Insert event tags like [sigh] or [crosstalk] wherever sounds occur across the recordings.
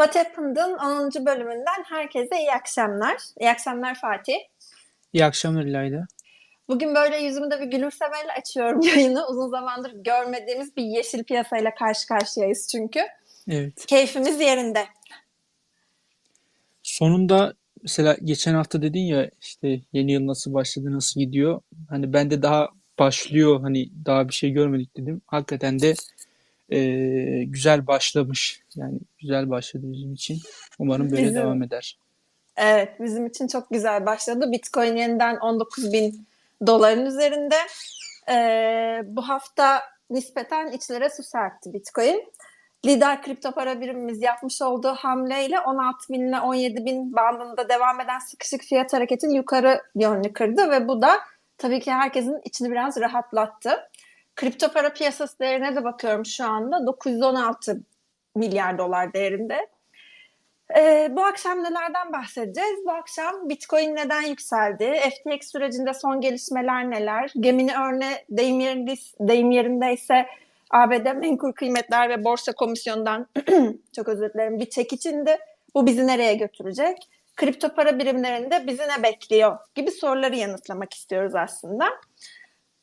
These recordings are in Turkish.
What Happened'ın 10. bölümünden herkese iyi akşamlar. İyi akşamlar Fatih. İyi akşamlar İlayda. Bugün böyle yüzümde bir gülümsemeyle açıyorum [laughs] yayını. Uzun zamandır görmediğimiz bir yeşil piyasayla karşı karşıyayız çünkü. Evet. Keyfimiz yerinde. Sonunda mesela geçen hafta dedin ya işte yeni yıl nasıl başladı, nasıl gidiyor? Hani ben de daha başlıyor hani daha bir şey görmedik dedim. Hakikaten de e, güzel başlamış. Yani güzel başladı bizim için. Umarım böyle Bizim, devam eder. evet bizim için çok güzel başladı. Bitcoin yeniden 19 bin doların üzerinde. Ee, bu hafta nispeten içlere su serpti Bitcoin. Lider kripto para birimimiz yapmış olduğu hamleyle 16 bin ile 17 bin bandında devam eden sıkışık fiyat hareketin yukarı yönlü kırdı ve bu da tabii ki herkesin içini biraz rahatlattı. Kripto para piyasası değerine de bakıyorum şu anda 916 milyar dolar değerinde. Ee, bu akşam nelerden bahsedeceğiz? Bu akşam Bitcoin neden yükseldi? FTX sürecinde son gelişmeler neler? Gemini örne deyim, yerinde, deyim yerindeyse ABD Menkul Kıymetler ve Borsa Komisyonu'ndan [clears throat] çok özür dilerim bir çekiç indi. Bu bizi nereye götürecek? Kripto para birimlerinde bizi ne bekliyor? Gibi soruları yanıtlamak istiyoruz aslında.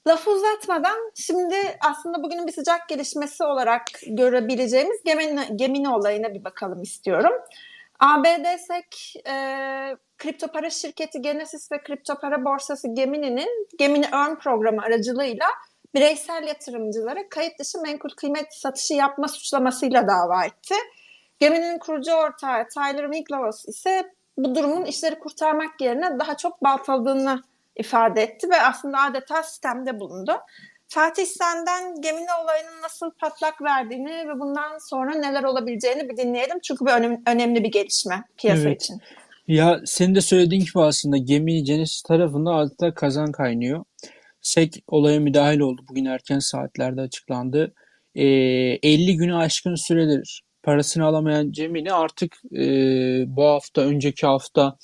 Lafı uzatmadan şimdi aslında bugünün bir sıcak gelişmesi olarak görebileceğimiz Gemini, Gemini olayına bir bakalım istiyorum. ABD SEC e, kripto para şirketi Genesis ve kripto para borsası Gemini'nin Gemini Earn programı aracılığıyla bireysel yatırımcılara kayıt dışı menkul kıymet satışı yapma suçlamasıyla dava etti. Gemini'nin kurucu ortağı Tyler Winklevoss ise bu durumun işleri kurtarmak yerine daha çok baltaladığını ifade etti ve aslında adeta sistemde bulundu. Fatih senden Gemini olayının nasıl patlak verdiğini ve bundan sonra neler olabileceğini bir dinleyelim. Çünkü bu önemli, bir gelişme piyasa Evet. için. Ya senin de söylediğin gibi aslında Gemini Genesis tarafında adeta kazan kaynıyor. SEC olaya müdahil oldu. Bugün erken saatlerde açıklandı. Ee, 50 günü aşkın süredir parasını alamayan Gemini artık e, bu hafta, önceki hafta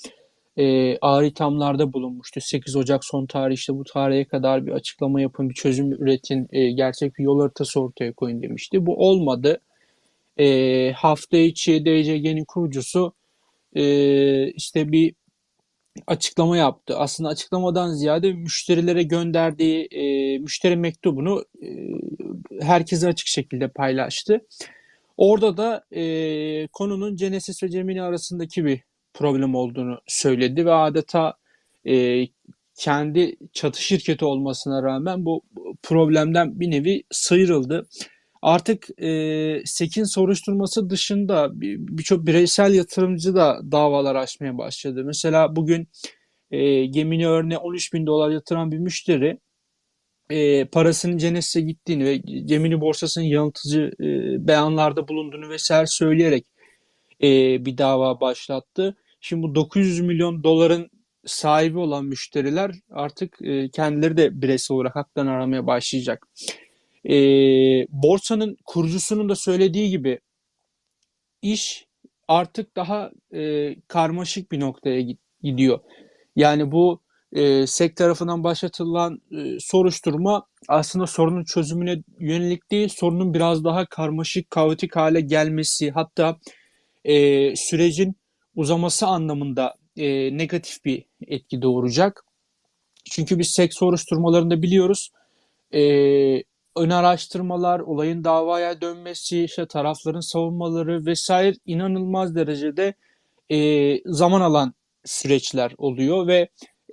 e, ağır ithamlarda bulunmuştu. 8 Ocak son tarih işte bu tarihe kadar bir açıklama yapın, bir çözüm üretin, e, gerçek bir yol haritası ortaya koyun demişti. Bu olmadı. E, hafta içi DCG'nin kurucusu e, işte bir açıklama yaptı. Aslında açıklamadan ziyade müşterilere gönderdiği e, müşteri mektubunu e, herkese açık şekilde paylaştı. Orada da e, konunun Genesis ve Gemini arasındaki bir problem olduğunu söyledi ve adeta e, kendi çatı şirketi olmasına rağmen bu problemden bir nevi sıyrıldı. Artık e, SEC'in soruşturması dışında bir- birçok bireysel yatırımcı da davalar açmaya başladı. Mesela bugün e, Gemini örneğe 13 bin dolar yatıran bir müşteri e, parasının Genesis'e gittiğini ve Gemini borsasının yanıltıcı e, beyanlarda bulunduğunu vesaire söyleyerek e, bir dava başlattı. Şimdi bu 900 milyon doların sahibi olan müşteriler artık e, kendileri de bireysel olarak haklarını aramaya başlayacak. E, borsanın kurucusunun da söylediği gibi iş artık daha e, karmaşık bir noktaya gidiyor. Yani bu e, SEC tarafından başlatılan e, soruşturma aslında sorunun çözümüne yönelik değil, sorunun biraz daha karmaşık, kaotik hale gelmesi, hatta e, sürecin uzaması anlamında e, negatif bir etki doğuracak. Çünkü biz SEC soruşturmalarında biliyoruz e, ön araştırmalar, olayın davaya dönmesi, işte tarafların savunmaları vesaire inanılmaz derecede e, zaman alan süreçler oluyor ve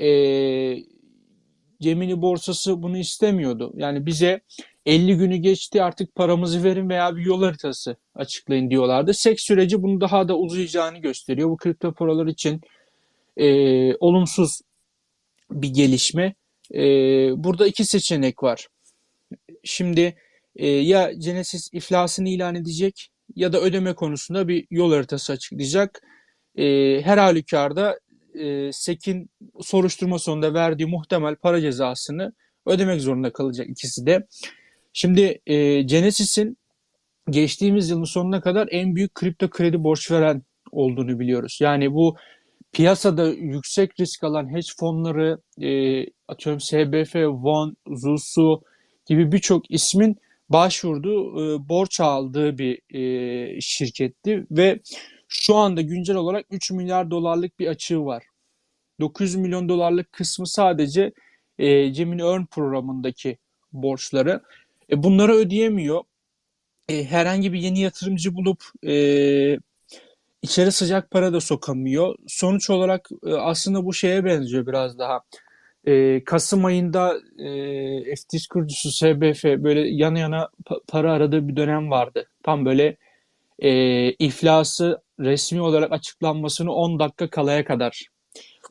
e, Gemini borsası bunu istemiyordu. Yani bize 50 günü geçti artık paramızı verin veya bir yol haritası açıklayın diyorlardı. SEC süreci bunu daha da uzayacağını gösteriyor. Bu kripto paralar için e, olumsuz bir gelişme. E, burada iki seçenek var. Şimdi e, ya Genesis iflasını ilan edecek ya da ödeme konusunda bir yol haritası açıklayacak. E, her halükarda e, SEC'in soruşturma sonunda verdiği muhtemel para cezasını ödemek zorunda kalacak ikisi de. Şimdi e, Genesis'in geçtiğimiz yılın sonuna kadar en büyük kripto kredi borç veren olduğunu biliyoruz. Yani bu piyasada yüksek risk alan hedge fonları, e, atıyorum SBF, Von, Zusu gibi birçok ismin başvurduğu, e, borç aldığı bir e, şirketti ve Şu anda güncel olarak 3 milyar dolarlık bir açığı var. 900 milyon dolarlık kısmı sadece e, Gemini Earn programındaki borçları. E, bunları ödeyemiyor. E, herhangi bir yeni yatırımcı bulup e, içeri sıcak para da sokamıyor. Sonuç olarak e, aslında bu şeye benziyor biraz daha. E, Kasım ayında e, FTX kurucusu SBF böyle yana yana pa- para aradığı bir dönem vardı. Tam böyle e, iflası resmi olarak açıklanmasını 10 dakika kalaya kadar.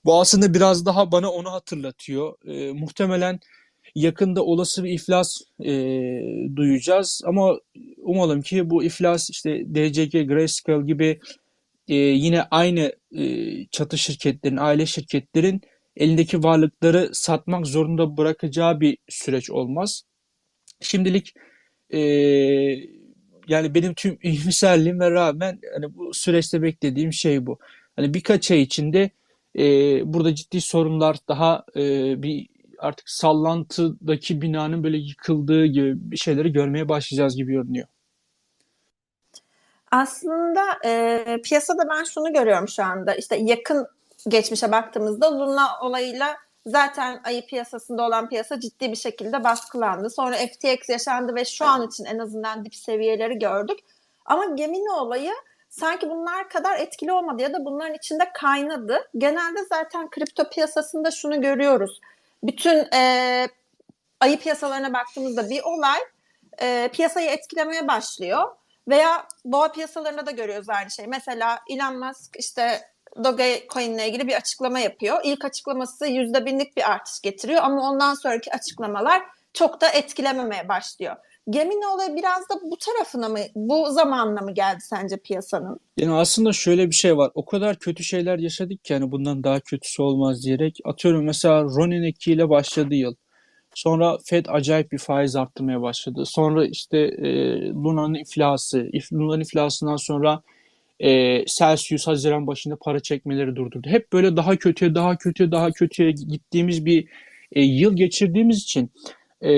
Bu aslında biraz daha bana onu hatırlatıyor. E, muhtemelen yakında olası bir iflas e, duyacağız ama umalım ki bu iflas işte DCG, Grayscale gibi e, yine aynı e, çatı şirketlerin, aile şirketlerin elindeki varlıkları satmak zorunda bırakacağı bir süreç olmaz. Şimdilik e, yani benim tüm [laughs] iyimserliğime rağmen hani bu süreçte beklediğim şey bu. Hani birkaç ay içinde e, burada ciddi sorunlar daha e, bir artık sallantıdaki binanın böyle yıkıldığı gibi bir şeyleri görmeye başlayacağız gibi görünüyor. Aslında e, piyasada ben şunu görüyorum şu anda. İşte yakın geçmişe baktığımızda Luna olayıyla zaten ayı piyasasında olan piyasa ciddi bir şekilde baskılandı. Sonra FTX yaşandı ve şu an için en azından dip seviyeleri gördük. Ama Gemini olayı sanki bunlar kadar etkili olmadı ya da bunların içinde kaynadı. Genelde zaten kripto piyasasında şunu görüyoruz. Bütün e, ayı piyasalarına baktığımızda bir olay e, piyasayı etkilemeye başlıyor. Veya boğa piyasalarında da görüyoruz aynı şeyi. Mesela Elon Musk işte Dogecoin ile ilgili bir açıklama yapıyor. İlk açıklaması yüzde binlik bir artış getiriyor ama ondan sonraki açıklamalar çok da etkilememeye başlıyor. Gemini olayı biraz da bu tarafına mı, bu zamanla mı geldi sence piyasanın? Yani aslında şöyle bir şey var. O kadar kötü şeyler yaşadık ki hani bundan daha kötüsü olmaz diyerek. Atıyorum mesela Ronin ekiyle başladı yıl. Sonra Fed acayip bir faiz arttırmaya başladı. Sonra işte e, Luna'nın iflası, if, Luna'nın iflasından sonra e, Celsius Haziran başında para çekmeleri durdurdu. Hep böyle daha kötüye, daha kötüye, daha kötüye gittiğimiz bir e, yıl geçirdiğimiz için e,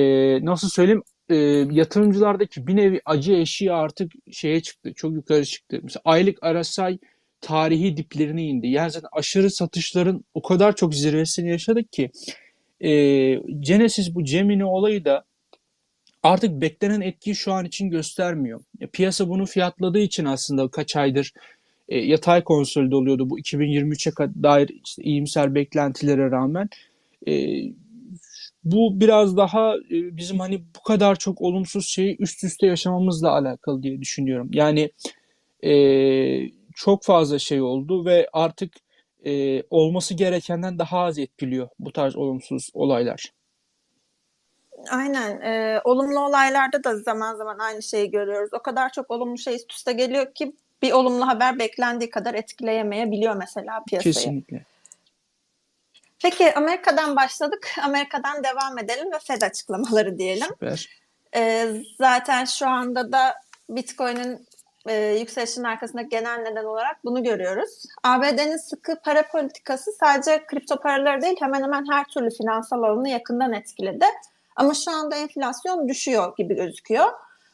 nasıl söyleyeyim e, yatırımcılardaki bir nevi acı eşiği artık şeye çıktı, çok yukarı çıktı. Mesela aylık RSI tarihi diplerine indi. Yani zaten aşırı satışların o kadar çok zirvesini yaşadık ki e, Genesis bu Gemini olayı da artık beklenen etkiyi şu an için göstermiyor. E, piyasa bunu fiyatladığı için aslında kaç aydır e, yatay konsolide oluyordu bu 2023'e dair işte iyimser beklentilere rağmen. E, bu biraz daha e, bizim hani bu kadar çok olumsuz şeyi üst üste yaşamamızla alakalı diye düşünüyorum. Yani e, çok fazla şey oldu ve artık e, olması gerekenden daha az etkiliyor bu tarz olumsuz olaylar. Aynen. E, olumlu olaylarda da zaman zaman aynı şeyi görüyoruz. O kadar çok olumlu şey üst üste geliyor ki bir olumlu haber beklendiği kadar etkileyemeyebiliyor mesela piyasayı. Kesinlikle. Peki Amerika'dan başladık. Amerika'dan devam edelim ve Fed açıklamaları diyelim. Süper. E, zaten şu anda da Bitcoin'in e, yükselişinin arkasındaki genel neden olarak bunu görüyoruz. ABD'nin sıkı para politikası sadece kripto paraları değil hemen hemen her türlü finansal alanı yakından etkiledi. Ama şu anda enflasyon düşüyor gibi gözüküyor.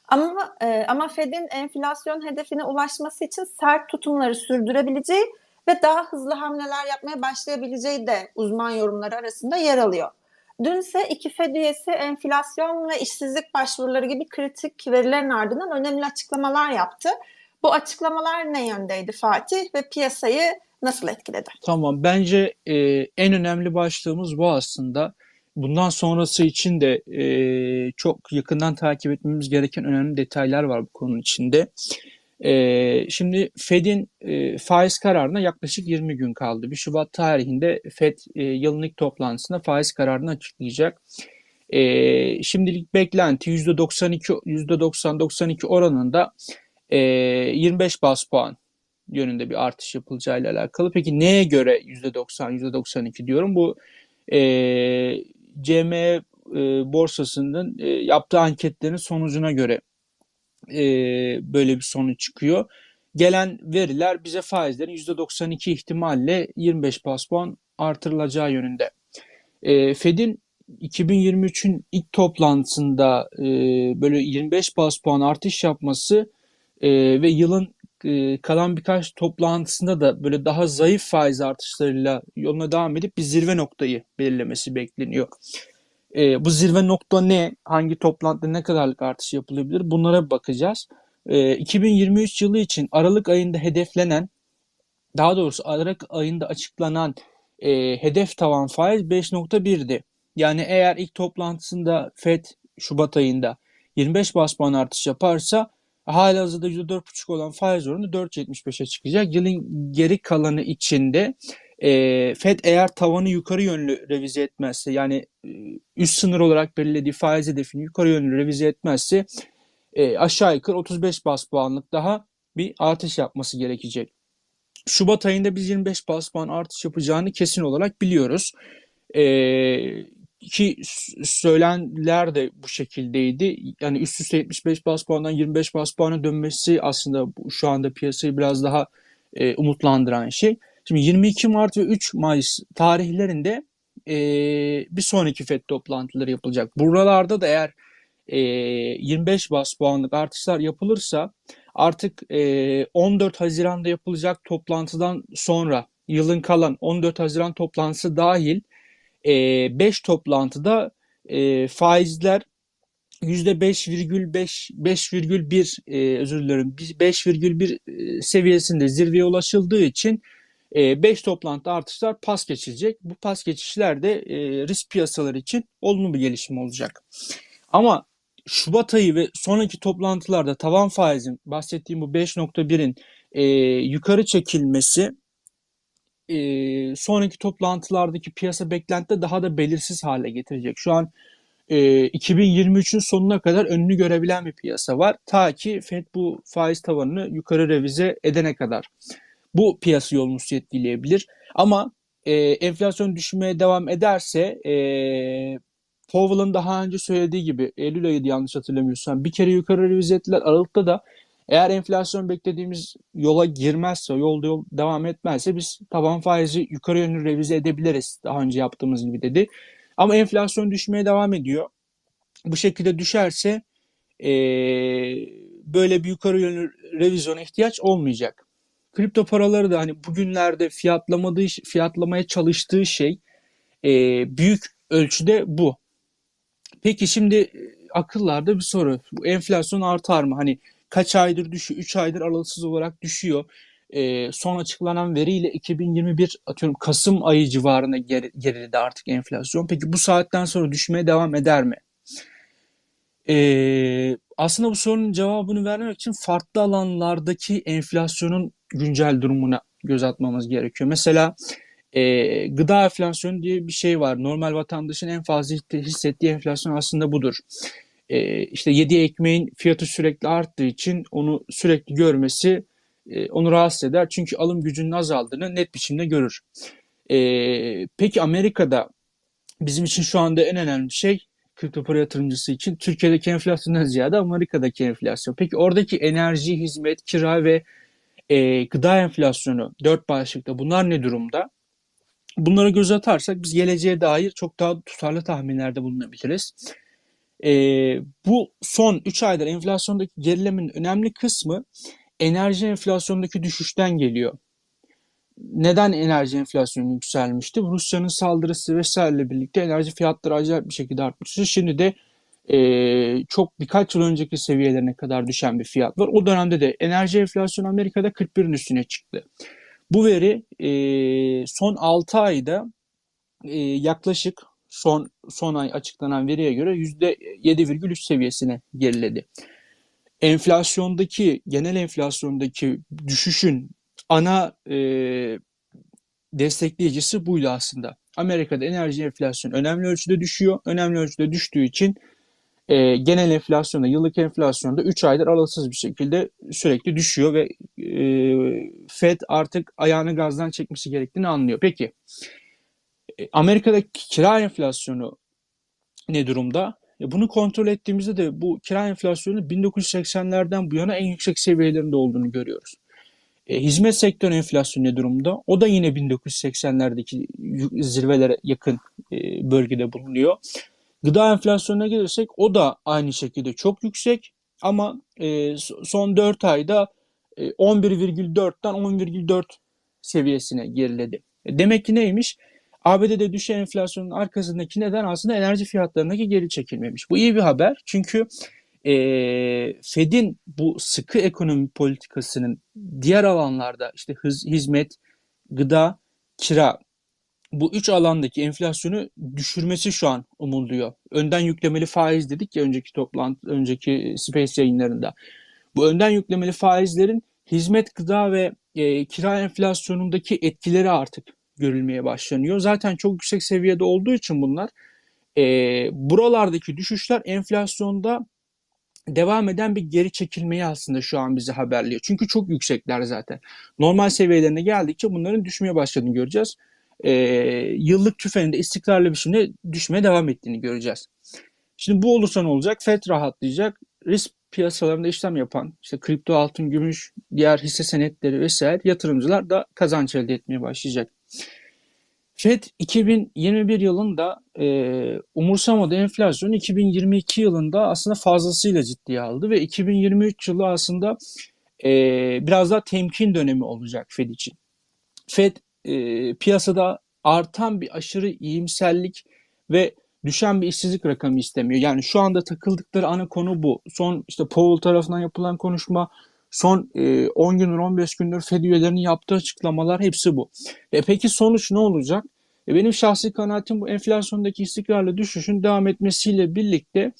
Ama e, ama Fed'in enflasyon hedefine ulaşması için sert tutumları sürdürebileceği ve daha hızlı hamleler yapmaya başlayabileceği de uzman yorumları arasında yer alıyor. Dün ise iki Fed üyesi enflasyon ve işsizlik başvuruları gibi kritik verilerin ardından önemli açıklamalar yaptı. Bu açıklamalar ne yöndeydi Fatih ve piyasayı nasıl etkiledi? Tamam, bence e, en önemli başlığımız bu aslında. Bundan sonrası için de e, çok yakından takip etmemiz gereken önemli detaylar var bu konunun içinde. E, şimdi Fed'in e, faiz kararına yaklaşık 20 gün kaldı. 1 Şubat tarihinde Fed e, yılın ilk toplantısında faiz kararını açıklayacak. E, şimdilik beklenti %92 %90-92 oranında e, 25 bas puan yönünde bir artış yapılacağıyla alakalı. Peki neye göre %90, %92 diyorum? Bu e, CME e, borsasının e, yaptığı anketlerin sonucuna göre e, böyle bir sonuç çıkıyor. Gelen veriler bize faizlerin %92 ihtimalle 25 bas puan artırılacağı yönünde. E, Fed'in 2023'ün ilk toplantısında e, böyle 25 bas puan artış yapması e, ve yılın e, kalan birkaç toplantısında da böyle daha zayıf faiz artışlarıyla yoluna devam edip bir zirve noktayı belirlemesi bekleniyor. E, bu zirve nokta ne? Hangi toplantıda ne kadarlık artış yapılabilir? Bunlara bakacağız. E, 2023 yılı için Aralık ayında hedeflenen, daha doğrusu Aralık ayında açıklanan e, hedef tavan faiz 5.1'di. Yani eğer ilk toplantısında FED Şubat ayında 25 bas puan artış yaparsa halihazırda %4.5 olan faiz oranı 4.75'e çıkacak. Yılın geri kalanı içinde e, FED eğer tavanı yukarı yönlü revize etmezse yani e, üst sınır olarak belirlediği faiz hedefini yukarı yönlü revize etmezse e, aşağı yukarı 35 bas puanlık daha bir artış yapması gerekecek. Şubat ayında biz 25 bas puan artış yapacağını kesin olarak biliyoruz. Ee, ki söylenler de bu şekildeydi. Yani üst üste 75 bas puandan 25 bas puana dönmesi aslında şu anda piyasayı biraz daha e, umutlandıran şey. Şimdi 22 Mart ve 3 Mayıs tarihlerinde e, bir sonraki FED toplantıları yapılacak. Buralarda da eğer e, 25 bas puanlık artışlar yapılırsa artık e, 14 Haziran'da yapılacak toplantıdan sonra yılın kalan 14 Haziran toplantısı dahil 5 toplantıda e, faizler %5,5 5,1 e, özür dilerim 5,1 e, seviyesinde zirveye ulaşıldığı için 5 toplantı artışlar pas geçilecek. Bu pas geçişler de risk piyasaları için olumlu bir gelişme olacak. Ama Şubat ayı ve sonraki toplantılarda tavan faizin bahsettiğim bu 5.1'in e, yukarı çekilmesi e, sonraki toplantılardaki piyasa beklenti daha da belirsiz hale getirecek. Şu an e, 2023'ün sonuna kadar önünü görebilen bir piyasa var. Ta ki FED bu faiz tavanını yukarı revize edene kadar. Bu piyasa olumsuz etkileyebilir. Ama e, enflasyon düşmeye devam ederse e, Powell'ın daha önce söylediği gibi Eylül ayıydı yanlış hatırlamıyorsam bir kere yukarı revize ettiler. Aralıkta da eğer enflasyon beklediğimiz yola girmezse, yolda yol devam etmezse biz taban faizi yukarı yönlü revize edebiliriz daha önce yaptığımız gibi dedi. Ama enflasyon düşmeye devam ediyor. Bu şekilde düşerse ee, böyle bir yukarı yönlü revizyona ihtiyaç olmayacak. Kripto paraları da hani bugünlerde fiyatlamadığı, fiyatlamaya çalıştığı şey e, büyük ölçüde bu. Peki şimdi akıllarda bir soru. Bu enflasyon artar mı? Hani kaç aydır düşüyor? 3 aydır aralıksız olarak düşüyor. E, son açıklanan veriyle 2021 atıyorum Kasım ayı civarına geri, geriledi artık enflasyon. Peki bu saatten sonra düşmeye devam eder mi? E, aslında bu sorunun cevabını vermek için farklı alanlardaki enflasyonun güncel durumuna göz atmamız gerekiyor. Mesela e, gıda enflasyonu diye bir şey var. Normal vatandaşın en fazla hissettiği enflasyon aslında budur. E, işte yediği ekmeğin fiyatı sürekli arttığı için onu sürekli görmesi e, onu rahatsız eder. Çünkü alım gücünün azaldığını net biçimde görür. E, peki Amerika'da bizim için şu anda en önemli şey kripto para yatırımcısı için Türkiye'deki enflasyondan ziyade Amerika'daki enflasyon. Peki oradaki enerji, hizmet, kira ve e, gıda enflasyonu dört başlıkta bunlar ne durumda? Bunlara göz atarsak biz geleceğe dair çok daha tutarlı tahminlerde bulunabiliriz. E, bu son 3 aydır enflasyondaki gerilemin önemli kısmı enerji enflasyondaki düşüşten geliyor. Neden enerji enflasyonu yükselmişti? Rusya'nın saldırısı vesaireyle birlikte enerji fiyatları acayip bir şekilde artmıştı. Şimdi de e, çok birkaç yıl önceki seviyelerine kadar düşen bir fiyat var. O dönemde de enerji enflasyonu Amerika'da 41'in üstüne çıktı. Bu veri e, son 6 ayda e, yaklaşık son son ay açıklanan veriye göre %7,3 seviyesine geriledi. Enflasyondaki genel enflasyondaki düşüşün ana e, destekleyicisi buydu aslında. Amerika'da enerji enflasyonu önemli ölçüde düşüyor. Önemli ölçüde düştüğü için e, genel enflasyonda, yıllık enflasyonda 3 aydır aralıksız bir şekilde sürekli düşüyor ve e, Fed artık ayağını gazdan çekmesi gerektiğini anlıyor. Peki e, Amerika'daki kira enflasyonu ne durumda? E, bunu kontrol ettiğimizde de bu kira enflasyonu 1980'lerden bu yana en yüksek seviyelerinde olduğunu görüyoruz. E, hizmet sektörü enflasyonu ne durumda? O da yine 1980'lerdeki zirvelere yakın e, bölgede bulunuyor. Gıda enflasyonuna gelirsek o da aynı şekilde çok yüksek ama e, son 4 ayda e, 11,4'ten 10,4 seviyesine geriledi. E, Demek ki neymiş? ABD'de düşen enflasyonun arkasındaki neden aslında enerji fiyatlarındaki geri çekilmemiş. Bu iyi bir haber çünkü e, Fed'in bu sıkı ekonomi politikasının diğer alanlarda işte hız, hizmet, gıda, kira bu üç alandaki enflasyonu düşürmesi şu an umuluyor. Önden yüklemeli faiz dedik ya önceki toplantı, önceki Space yayınlarında. Bu önden yüklemeli faizlerin hizmet, gıda ve e, kira enflasyonundaki etkileri artık görülmeye başlanıyor. Zaten çok yüksek seviyede olduğu için bunlar e, buralardaki düşüşler enflasyonda devam eden bir geri çekilmeyi aslında şu an bize haberliyor. Çünkü çok yüksekler zaten. Normal seviyelerine geldikçe bunların düşmeye başladığını göreceğiz. E, yıllık tüfeğinde istikrarlı bir şekilde düşmeye devam ettiğini göreceğiz. Şimdi bu olursa ne olacak? FED rahatlayacak. Risk piyasalarında işlem yapan işte kripto, altın, gümüş, diğer hisse senetleri vesaire yatırımcılar da kazanç elde etmeye başlayacak. FED 2021 yılında e, umursamadığı enflasyon 2022 yılında aslında fazlasıyla ciddiye aldı ve 2023 yılı aslında e, biraz daha temkin dönemi olacak FED için. FED e, piyasada artan bir aşırı iyimserlik ve düşen bir işsizlik rakamı istemiyor. Yani şu anda takıldıkları ana konu bu. Son işte Powell tarafından yapılan konuşma, son e, 10 gündür 15 gündür Fed üyelerinin yaptığı açıklamalar hepsi bu. E peki sonuç ne olacak? E benim şahsi kanaatim bu enflasyondaki istikrarlı düşüşün devam etmesiyle birlikte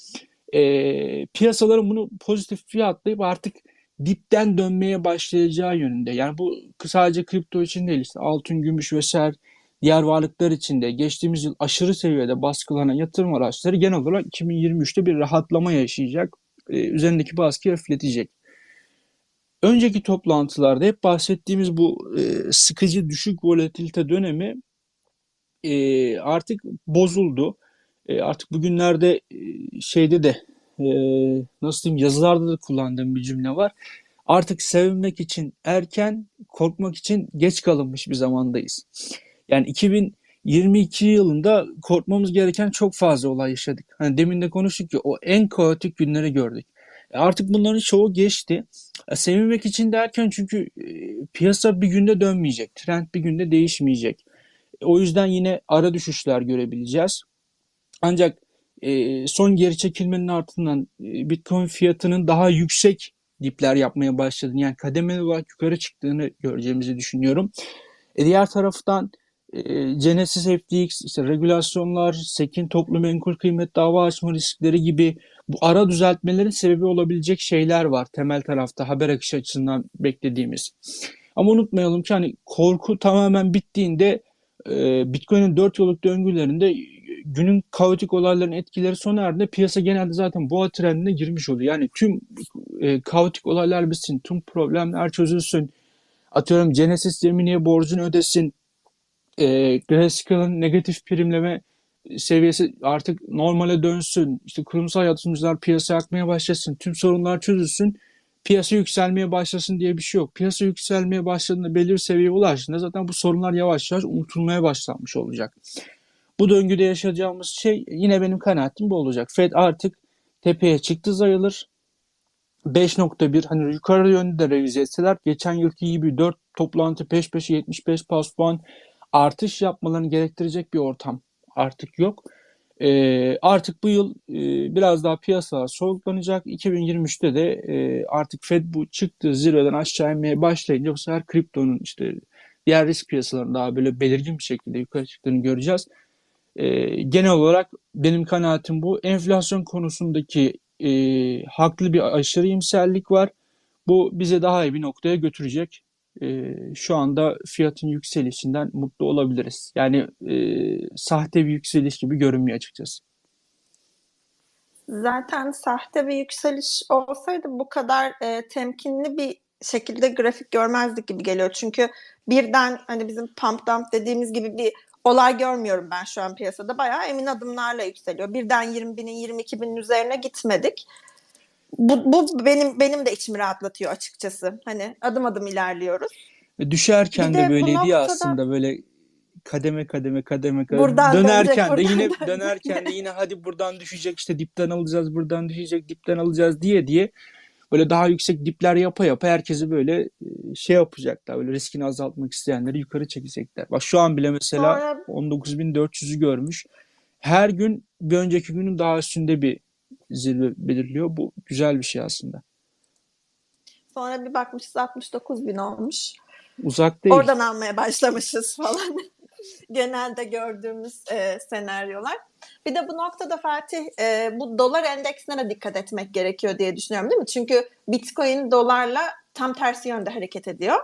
e, piyasaların bunu pozitif fiyatlayıp artık dipten dönmeye başlayacağı yönünde. Yani bu sadece kripto için değil işte altın, gümüş vesaire diğer varlıklar için de geçtiğimiz yıl aşırı seviyede baskılanan yatırım araçları genel olarak 2023'te bir rahatlama yaşayacak. E, üzerindeki baskıyı hafifletecek. Önceki toplantılarda hep bahsettiğimiz bu e, sıkıcı düşük volatilite dönemi e, artık bozuldu. E, artık bugünlerde e, şeyde de e, nasıl diyeyim yazılarda da kullandığım bir cümle var. Artık sevinmek için erken, korkmak için geç kalınmış bir zamandayız. Yani 2022 yılında korkmamız gereken çok fazla olay yaşadık. Hani demin de konuştuk ki o en kaotik günleri gördük. E, Artık bunların çoğu geçti. E, Sevinmek için derken çünkü e, piyasa bir günde dönmeyecek. Trend bir günde değişmeyecek. E, O yüzden yine ara düşüşler görebileceğiz. Ancak e, son geri çekilmenin ardından e, Bitcoin fiyatının daha yüksek dipler yapmaya başladığını yani kademeli olarak yukarı çıktığını göreceğimizi düşünüyorum. E, diğer taraftan e, Genesis FTX, işte regülasyonlar, SEC'in toplu menkul kıymet dava açma riskleri gibi bu ara düzeltmelerin sebebi olabilecek şeyler var temel tarafta haber akışı açısından beklediğimiz. Ama unutmayalım ki hani korku tamamen bittiğinde e, Bitcoin'in 4 yıllık döngülerinde günün kaotik olayların etkileri sona erdiğinde piyasa genelde zaten boğa trendine girmiş oluyor. Yani tüm e, kaotik olaylar bitsin, tüm problemler çözülsün. Atıyorum Genesis Gemini'ye borcunu ödesin. E, Grayscale'ın negatif primleme seviyesi artık normale dönsün. İşte kurumsal yatırımcılar piyasaya akmaya başlasın. Tüm sorunlar çözülsün. Piyasa yükselmeye başlasın diye bir şey yok. Piyasa yükselmeye başladığında belli bir seviyeye ulaştığında zaten bu sorunlar yavaş yavaş unutulmaya başlanmış olacak. Bu döngüde yaşayacağımız şey yine benim kanaatim bu olacak. Fed artık tepeye çıktı sayılır. 5.1 hani yukarı yönde de revize etseler geçen yılki gibi 4 toplantı peş peşe 75 bas puan artış yapmalarını gerektirecek bir ortam artık yok. Ee, artık bu yıl e, biraz daha piyasa soluklanacak. 2023'te de e, artık Fed bu çıktığı zirveden aşağı inmeye başlayınca bu sefer kriptonun işte diğer risk piyasalarının daha böyle belirgin bir şekilde yukarı çıktığını göreceğiz. Ee, genel olarak benim kanaatim bu. Enflasyon konusundaki e, haklı bir aşırı iyimserlik var. Bu bize daha iyi bir noktaya götürecek. E, şu anda fiyatın yükselişinden mutlu olabiliriz. Yani e, sahte bir yükseliş gibi görünmüyor açıkçası. Zaten sahte bir yükseliş olsaydı bu kadar e, temkinli bir şekilde grafik görmezdik gibi geliyor. Çünkü birden hani bizim pump dump dediğimiz gibi bir olay görmüyorum ben şu an piyasada. Bayağı emin adımlarla yükseliyor. Birden 20 binin 22 binin üzerine gitmedik. Bu, bu benim benim de içimi rahatlatıyor açıkçası. Hani adım adım ilerliyoruz. Ve düşerken de de böyleydi ya noktada- aslında böyle kademe kademe kademe kademe Buradan dönerken dönecek, de yine buradan dönerken de yine hadi buradan düşecek işte dipten alacağız buradan düşecek dipten alacağız diye diye Böyle daha yüksek dipler yapa yapa herkesi böyle e, şey yapacaklar. Böyle riskini azaltmak isteyenleri yukarı çekecekler. Bak şu an bile mesela Sonra 19.400'ü görmüş. Her gün bir önceki günün daha üstünde bir zirve belirliyor. Bu güzel bir şey aslında. sonra bir bakmışız 69 bin olmuş. Uzak değil. Oradan almaya başlamışız falan. [laughs] Genelde gördüğümüz e, senaryolar. Bir de bu noktada Fatih e, bu dolar endeksine de dikkat etmek gerekiyor diye düşünüyorum değil mi? Çünkü Bitcoin dolarla tam tersi yönde hareket ediyor.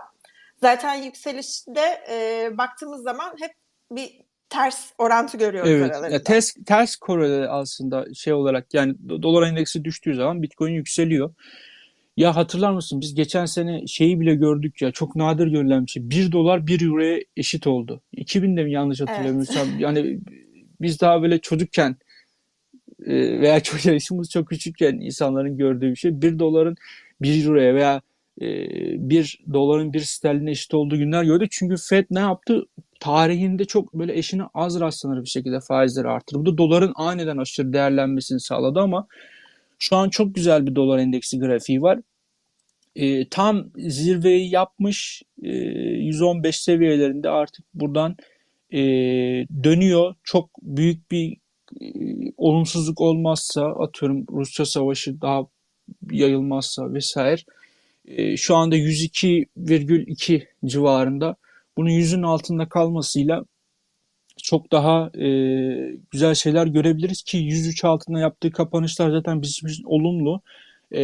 Zaten yükselişte e, baktığımız zaman hep bir ters orantı görüyoruz Evet, aralarında. ya ters ters koreli aslında şey olarak yani do- dolar endeksi düştüğü zaman Bitcoin yükseliyor. Ya hatırlar mısın biz geçen sene şeyi bile gördük ya çok nadir görülen bir şey. 1 dolar 1 euroya eşit oldu. 2000'de mi yanlış hatırlamıyorsam yani biz daha böyle çocukken e, veya [laughs] çok yaşımız çok küçükken insanların gördüğü bir şey. 1 doların 1 euroya veya e, 1 doların 1 sterline eşit olduğu günler gördük. Çünkü Fed ne yaptı? Tarihinde çok böyle eşine az rastlanır bir şekilde faizleri arttırdı. Bu da doların aniden aşırı değerlenmesini sağladı ama şu an çok güzel bir dolar endeksi grafiği var. E, tam zirveyi yapmış e, 115 seviyelerinde artık buradan e, dönüyor. Çok büyük bir e, olumsuzluk olmazsa atıyorum Rusya savaşı daha yayılmazsa vesaire e, şu anda 102,2 civarında. Bunun yüzün altında kalmasıyla çok daha e, güzel şeyler görebiliriz ki 103 altında yaptığı kapanışlar zaten bizim için olumlu. E,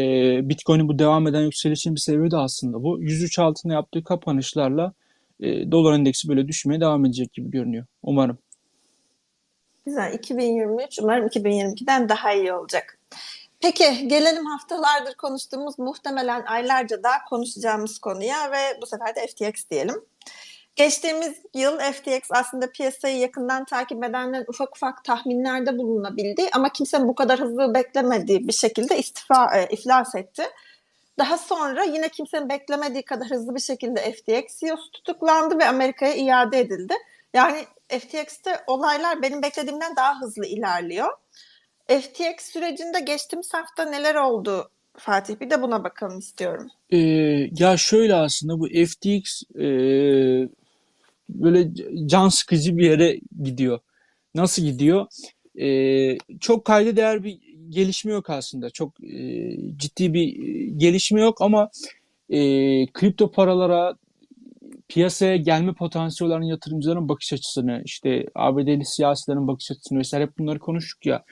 Bitcoin'in bu devam eden yükselişin bir sebebi de aslında bu. 103 altında yaptığı kapanışlarla e, dolar endeksi böyle düşmeye devam edecek gibi görünüyor. Umarım. Güzel. 2023 umarım 2022'den daha iyi olacak. Peki gelelim haftalardır konuştuğumuz muhtemelen aylarca daha konuşacağımız konuya ve bu sefer de FTX diyelim. Geçtiğimiz yıl FTX aslında piyasayı yakından takip edenlerin ufak ufak tahminlerde bulunabildiği ama kimsenin bu kadar hızlı beklemediği bir şekilde istifa e, iflas etti. Daha sonra yine kimsenin beklemediği kadar hızlı bir şekilde FTX CEO'su tutuklandı ve Amerika'ya iade edildi. Yani FTX'te olaylar benim beklediğimden daha hızlı ilerliyor. FTX sürecinde geçtiğimiz hafta neler oldu Fatih? Bir de buna bakalım istiyorum. E, ya şöyle aslında bu FTX e, böyle can sıkıcı bir yere gidiyor. Nasıl gidiyor? E, çok kayda değer bir gelişme yok aslında. Çok e, ciddi bir gelişme yok ama e, kripto paralara piyasaya gelme potansiyeli yatırımcıların bakış açısını, işte ABD'li siyasilerin bakış açısını vesaire hep bunları konuştuk ya.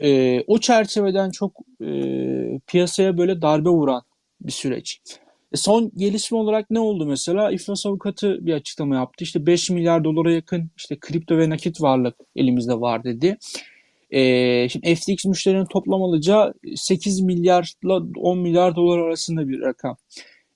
E, o çerçeveden çok e, piyasaya böyle darbe vuran bir süreç. Son gelişme olarak ne oldu mesela? İflas avukatı bir açıklama yaptı. İşte 5 milyar dolara yakın işte kripto ve nakit varlık elimizde var dedi. E, şimdi FTX müşterilerin toplam alacağı 8 milyarla 10 milyar dolar arasında bir rakam.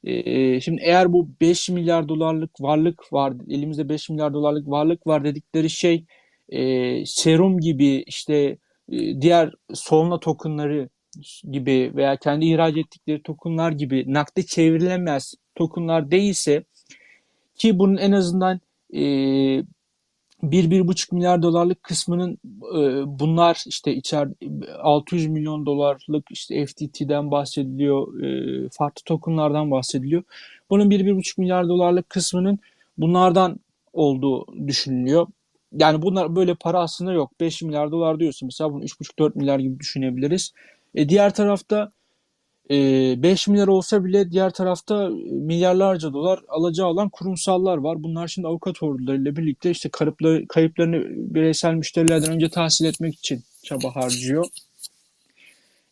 E, şimdi eğer bu 5 milyar dolarlık varlık var, elimizde 5 milyar dolarlık varlık var dedikleri şey e, serum gibi işte e, diğer Solana tokenları gibi veya kendi ihraç ettikleri tokenlar gibi nakde çevrilemez tokenlar değilse ki bunun en azından e, 1-1,5 milyar dolarlık kısmının e, bunlar işte içer 600 milyon dolarlık işte FTT'den bahsediliyor, e, farklı tokenlardan bahsediliyor. Bunun 1-1,5 milyar dolarlık kısmının bunlardan olduğu düşünülüyor. Yani bunlar böyle para aslında yok. 5 milyar dolar diyorsun mesela bunu 3,5-4 milyar gibi düşünebiliriz. E, diğer tarafta e, 5 milyar olsa bile diğer tarafta milyarlarca dolar alacağı olan kurumsallar var. Bunlar şimdi avukat ordularıyla birlikte işte kayıpları, kayıplarını bireysel müşterilerden önce tahsil etmek için çaba harcıyor.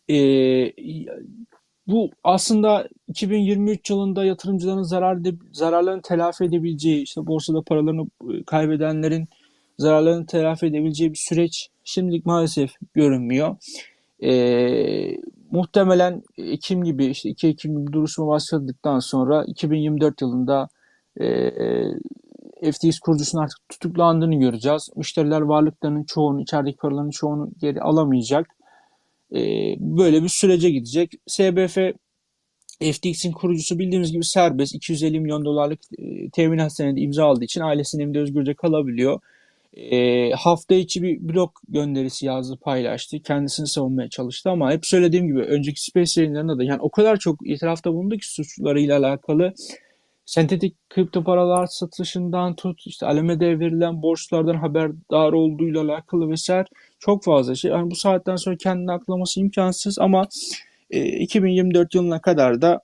E, bu aslında 2023 yılında yatırımcıların zarar zararlarını telafi edebileceği, işte borsada paralarını kaybedenlerin zararlarını telafi edebileceği bir süreç şimdilik maalesef görünmüyor. E, muhtemelen Ekim gibi işte 2 Ekim gibi duruşma başladıktan sonra 2024 yılında e, FTX kurucusunun artık tutuklandığını göreceğiz. Müşteriler varlıklarının çoğunu, içerideki paraların çoğunu geri alamayacak. E, böyle bir sürece gidecek. SBF FTX'in kurucusu bildiğimiz gibi serbest 250 milyon dolarlık e, teminat senedi imza aldığı için ailesinin evinde özgürce kalabiliyor. E, hafta içi bir blog gönderisi yazdı, paylaştı. Kendisini savunmaya çalıştı ama hep söylediğim gibi önceki Space yayınlarında da yani o kadar çok itirafta bulundu ki suçlarıyla alakalı sentetik kripto paralar satışından tut işte Alamede'ye verilen borçlardan haberdar olduğuyla alakalı vesaire çok fazla şey. Yani bu saatten sonra kendini aklaması imkansız ama e, 2024 yılına kadar da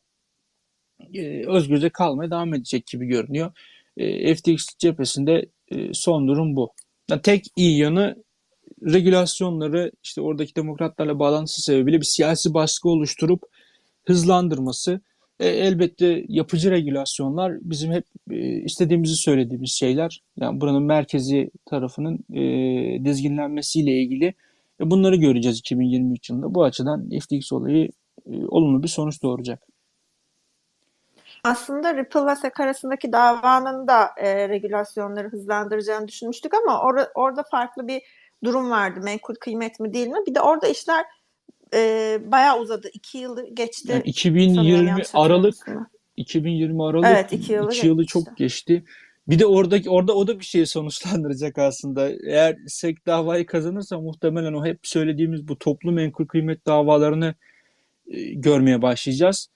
e, özgürce kalmaya devam edecek gibi görünüyor. E, FTX cephesinde e, son durum bu. Yani tek iyi yanı regülasyonları işte oradaki demokratlarla bağlantısı sebebiyle bir siyasi baskı oluşturup hızlandırması. E, elbette yapıcı regülasyonlar bizim hep e, istediğimizi söylediğimiz şeyler. Yani buranın merkezi tarafının e, dizginlenmesiyle ilgili e, bunları göreceğiz 2023 yılında. Bu açıdan FTX olayı e, olumlu bir sonuç doğuracak. Aslında Ripple ve SEC arasındaki davanın da e, regülasyonları hızlandıracağını düşünmüştük ama or- orada farklı bir durum vardı. Menkul kıymet mi değil mi? Bir de orada işler e, bayağı uzadı. İki yılı geçti. Yani sanıyorum, 2020 yanlış Aralık hatırlamıyorsam. 2020 Aralık Evet, iki yılı iki yılı geçti. çok geçti. Bir de oradaki orada o da bir şeyi sonuçlandıracak aslında. Eğer SEC davayı kazanırsa muhtemelen o hep söylediğimiz bu toplu menkul kıymet davalarını e, görmeye başlayacağız.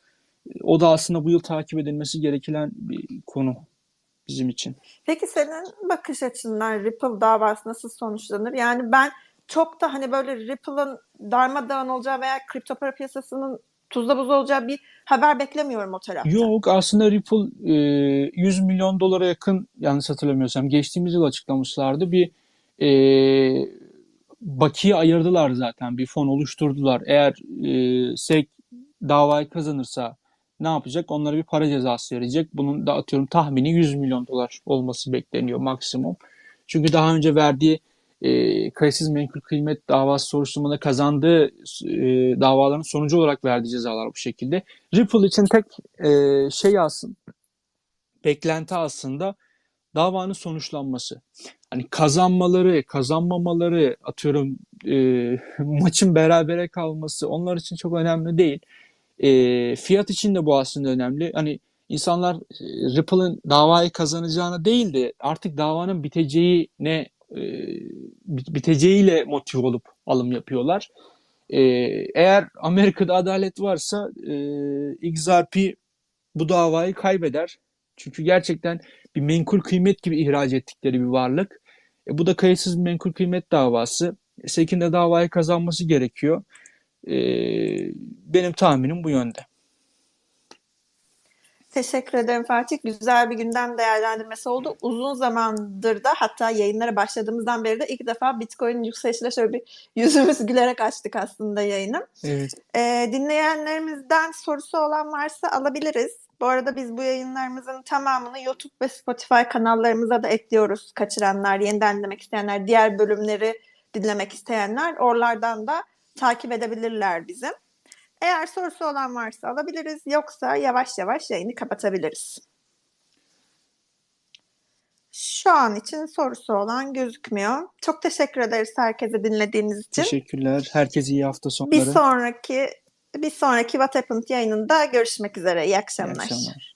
O da aslında bu yıl takip edilmesi gereken bir konu bizim için. Peki senin bakış açından Ripple davası nasıl sonuçlanır? Yani ben çok da hani böyle Ripple'ın darmadağın olacağı veya kripto para piyasasının tuzla buz olacağı bir haber beklemiyorum o tarafta. Yok aslında Ripple e, 100 milyon dolara yakın yanlış hatırlamıyorsam geçtiğimiz yıl açıklamışlardı bir e, bakiye ayırdılar zaten bir fon oluşturdular. Eğer e, SEC davayı kazanırsa ne yapacak? Onlara bir para cezası verecek. Bunun da atıyorum tahmini 100 milyon dolar olması bekleniyor maksimum. Çünkü daha önce verdiği e, kayıtsız menkul kıymet davası soruşturmada kazandığı e, davaların sonucu olarak verdiği cezalar bu şekilde. Ripple için tek e, şey aslında beklenti aslında davanın sonuçlanması. Hani kazanmaları, kazanmamaları, atıyorum e, [laughs] maçın berabere kalması onlar için çok önemli değil. E, fiyat için de bu aslında önemli. Hani insanlar e, Ripple'ın davayı kazanacağını değil de artık davanın biteceğine e, bit- biteceğiyle motive olup alım yapıyorlar. E, eğer Amerika'da adalet varsa e, XRP bu davayı kaybeder. Çünkü gerçekten bir menkul kıymet gibi ihraç ettikleri bir varlık. E, bu da kayıtsız bir menkul kıymet davası. SEC'in de davayı kazanması gerekiyor. E, benim tahminim bu yönde. Teşekkür ederim Fatih. Güzel bir gündem değerlendirmesi oldu. Uzun zamandır da hatta yayınlara başladığımızdan beri de ilk defa Bitcoin'in yükselişiyle şöyle bir yüzümüz gülerek açtık aslında yayını. Evet. Ee, dinleyenlerimizden sorusu olan varsa alabiliriz. Bu arada biz bu yayınlarımızın tamamını YouTube ve Spotify kanallarımıza da ekliyoruz. Kaçıranlar, yeniden dinlemek isteyenler, diğer bölümleri dinlemek isteyenler oralardan da takip edebilirler bizim. Eğer sorusu olan varsa alabiliriz. Yoksa yavaş yavaş yayını kapatabiliriz. Şu an için sorusu olan gözükmüyor. Çok teşekkür ederiz herkese dinlediğiniz için. Teşekkürler. Herkese iyi hafta Bir sonları. sonraki bir sonraki What Happened yayınında görüşmek üzere. İyi İyi akşamlar. akşamlar.